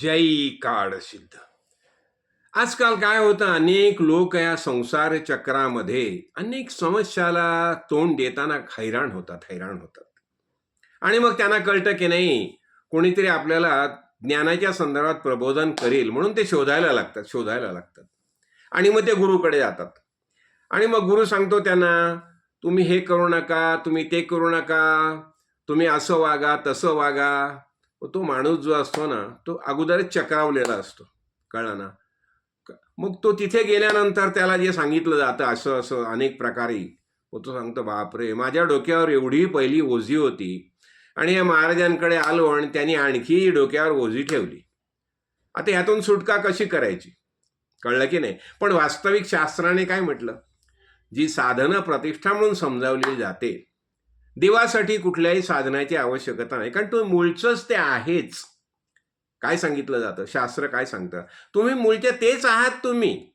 जय काळसिद्ध आजकाल काय होतं? अनेक लोक या संसार चक्रामध्ये अनेक समस्याला तोंड देताना हैराण होतात हैराण होतात. आणि मग त्यांना कळतं की नाही कोणीतरी आपल्याला ज्ञानाच्या संदर्भात प्रबोधन करेल म्हणून ते शोधायला लागतात शोधायला लागतात. आणि मग ते गुरुकडे जातात. आणि मग गुरु सांगतो त्यांना तुम्ही हे करू नका तुम्ही ते करू नका तुम्ही असं वागा तसं वागा तो माणूस जो असतो ना तो अगोदरच चक्रावलेला असतो. कळला ना? क- मग तो तिथे गेल्यानंतर त्याला जे सांगितलं जातं असं असं अनेक प्रकारे मग तो सांगतो बापरे माझ्या डोक्यावर एवढी पहिली ओझी होती आणि या महाराजांकडे आलो आणि त्यांनी आणखी डोक्यावर ओझी ठेवली. आता ह्यातून सुटका कशी करायची? कळलं की नाही? पण वास्तविक शास्त्राने काय म्हटलं? जी साधनं प्रतिष्ठा म्हणून समजावली जाते देवासाठी कुठल्याही साधनाची आवश्यकता नाही. कारण तुम्ही मूळचंच ते आहेच. काय सांगितलं जातं? शास्त्र काय सांगतं? तुम्ही मूळचे तेच आहात तुम्ही.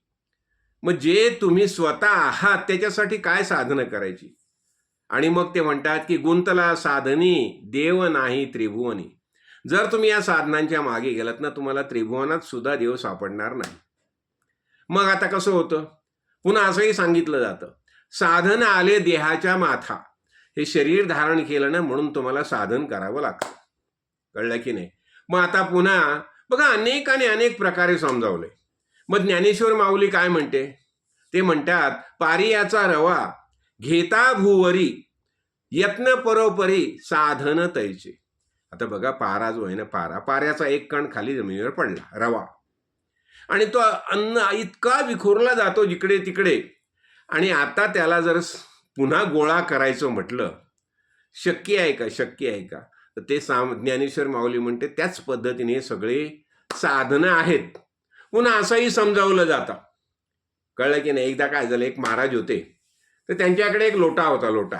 मग जे तुम्ही स्वतः आहात त्याच्यासाठी काय साधनं करायची? आणि मग ते म्हणतात की गुंतला साधनी देव नाही त्रिभुवनी. जर तुम्ही या साधनांच्या मागे गेलात ना तुम्हाला त्रिभुवनात सुद्धा देव सापडणार नाही. मग आता कसं होतं? पुन्हा असंही सांगितलं जातं. साधन आले देहाच्या माथा. हे शरीर धारण केलं ना म्हणून तुम्हाला साधन करावं लागतं. कळलं की नाही? मग आता पुन्हा बघा अनेक आणि अनेक प्रकारे समजावले. मग ज्ञानेश्वर माऊली काय म्हणते? ते म्हणतात पारियाचा रवा घेता भुवरी यत्न परोपरी साधन तैचे. आता बघा पारा जो आहे ना पारा पाऱ्याचा एक कण खाली जमिनीवर पडला रवा. आणि तो अन्न इतका विखुरला जातो जिकडे तिकडे आणि आता त्याला जर पुन्हा गोळा करायचं म्हटलं शक्य आहे का? शक्य आहे का? तर ते साम ज्ञानेश्वर माऊली म्हणते त्याच पद्धतीने हे सगळे साधनं आहेत. पुन्हा असंही समजावलं जातं. कळलं की नाही? एकदा काय झालं एक महाराज होते. तर त्यांच्याकडे एक लोटा होता लोटा.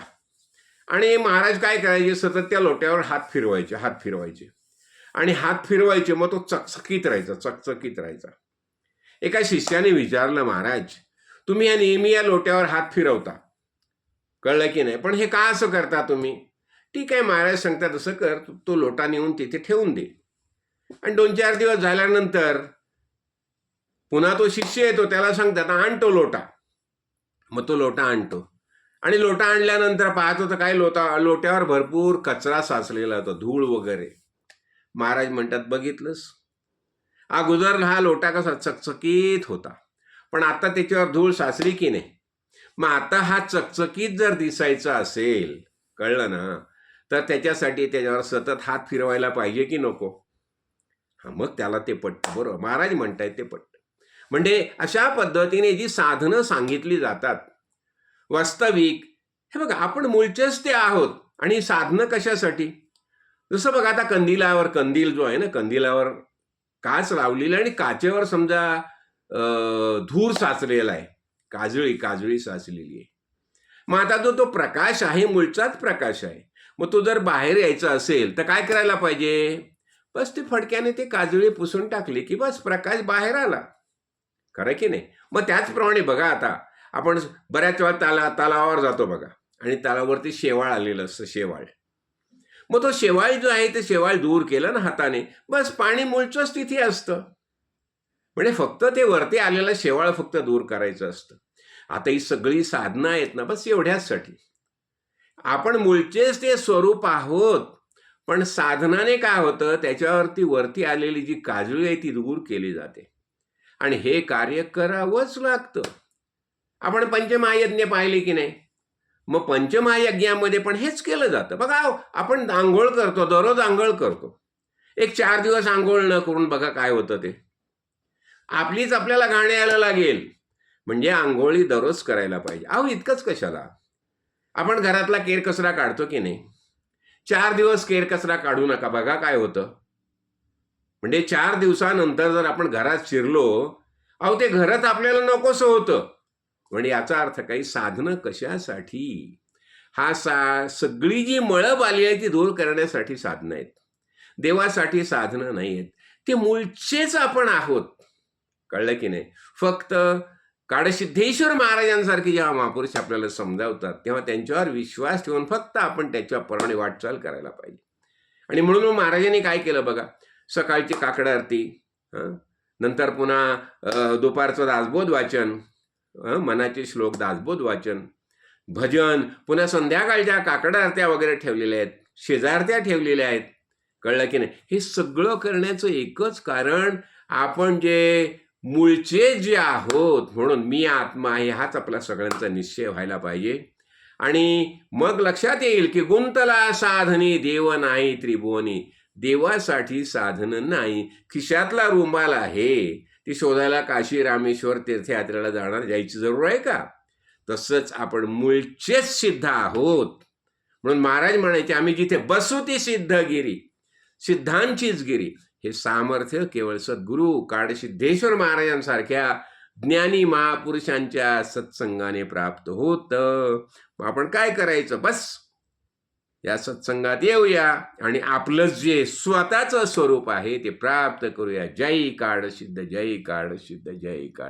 आणि महाराज काय करायचे? सतत त्या लोट्यावर हात फिरवायचे हात फिरवायचे. आणि हात फिरवायचे मग तो चकचकीत राहायचा चकचकीत राहायचा. एका शिष्याने विचारलं महाराज तुम्ही या नेहमी या लोट्यावर हात फिरवता. कळलं की नाही? पण हे का असं करता तुम्ही? ठीक आहे महाराज सांगतात तसं कर तो लोटा नेऊन तिथे ठेवून दे. आणि दोन चार दिवस झाल्यानंतर पुन्हा तो शिष्य येतो त्याला सांगतात आणतो लोटा. मग तो लोटा आणतो. आणि लोटा आणल्यानंतर पाहतो तर काय लोटा लोट्यावर भरपूर कचरा साचलेला होता धूळ वगैरे. महाराज म्हणतात बघितलंस? अगोदर हा लोटा कसा चकचकीत होता. पण आता त्याच्यावर धूळ साचली की नाही? मग आता हा चकचकीत जर दिसायचा असेल कळलं ना? तर त्याच्यासाठी त्याच्यावर सतत हात फिरवायला पाहिजे की नको? हा मग त्याला ते पटतं बरोबर. महाराज म्हणतायत ते पटतं. म्हणजे अशा पद्धतीने जी साधनं सांगितली जातात वास्तविक हे बघा आपण मूळचेच ते आहोत आणि साधनं कशासाठी? जसं बघा आता कंदिलावर कंदील जो आहे ना कंदिलावर काच लावलेला आणि काचेवर समजा धूर साचलेला आहे. काजळी काजळी साचलेली आहे. मग आता जो तो प्रकाश आहे मूळचाच प्रकाश आहे. मग तो जर बाहेर यायचा असेल तर काय करायला पाहिजे? बस ते फडक्याने ते काजळी पुसून टाकली की बस प्रकाश बाहेर आला. खरं की नाही? मग त्याचप्रमाणे बघा आता आपण बऱ्याच वेळा ताला तलावावर जातो बघा. आणि तलावावरती शेवाळ आलेलं असतं शेवाळ. मग तो शेवाळ जो आहे ते शेवाळ दूर केलं ना हाताने बस पाणी मूळचंच तिथे असतं. म्हणजे फक्त ते वरती आलेलं शेवाळ फक्त दूर करायचं असतं. आता ही सगळी साधनं आहेत ना बस एवढ्याचसाठी आपण मूळचेच ते स्वरूप आहोत पण साधनाने काय होतं त्याच्यावरती वरती आलेली जी काजळी आहे ती दूर केली जाते. आणि हे कार्य करावंच लागतं. आपण पंचमहायज्ञ पाहिले की नाही? मग पंचमहायज्ञामध्ये पण हेच केलं जातं. बघा आपण आंघोळ करतो दररोज आंघोळ करतो. एक चार दिवस आंघोळ न करून बघा काय होतं ते. आपलीच आपल्याला घाण यायला लागेल. म्हणजे आंघोळी दररोज करायला पाहिजे. अहो इतकंच कशाला? आपण घरातला केर कचरा काढतो की नाही? चार दिवस केर कचरा काढू नका. बघा काय होतं. म्हणजे चार दिवसानंतर जर आपण घरात शिरलो अहो ते घरात आपल्याला नकोसं होतं. म्हणजे याचा अर्थ काही साधनं कशासाठी? हा सा सगळी जी मळब आली आहे ती दूर करण्यासाठी साधनं आहेत. देवासाठी साधनं नाही आहेत ते मूळचेच आपण आहोत. कळलं की नाही? फक्त काडसिद्धेश्वर महाराजांसारखे जेव्हा महापुरुष आपल्याला समजावतात तेव्हा त्यांच्यावर विश्वास ठेवून फक्त आपण त्याच्याप्रमाणे वाटचाल करायला पाहिजे. आणि म्हणून महाराजांनी काय केलं बघा? सकाळची काकड आरती नंतर पुन्हा दुपारचं दासबोध वाचन मनाचे श्लोक दासबोध वाचन भजन पुन्हा संध्याकाळच्या काकड आरत्या वगैरे ठेवलेल्या आहेत शेजारत्या ठेवलेल्या आहेत. कळलं की नाही? हे सगळं करण्याचं एकच कारण आपण जे मूळचे जे आहोत म्हणून मी आत्मा आहे हाच आपला सगळ्यांचा निश्चय व्हायला पाहिजे. आणि मग लक्षात येईल की गुंतला साधनी देव नाही त्रिभुवनी. देवासाठी साधन नाही. खिशातला रुमाल आहे. ती शोधायला काशी रामेश्वर तीर्थयात्रेला जाणार जायची जरूर आहे का? तसंच आपण मूळचेच सिद्ध आहोत. म्हणून महाराज म्हणायचे आम्ही जिथे बसू ती सिद्धगिरी. सिद्धांचीच गिरी. हे सामर्थ्य केवळ सद्गुरू काडसिद्धेश्वर महाराजांसारख्या ज्ञानी महापुरुषांच्या सत्संगाने प्राप्त होत. आपण काय करायचं? बस. या सत्संगात येऊया आणि आपलं जे स्वतःचं स्वरूप आहे ते प्राप्त करूया. जय काड सिद्ध जय काढ सिद्ध जय काढ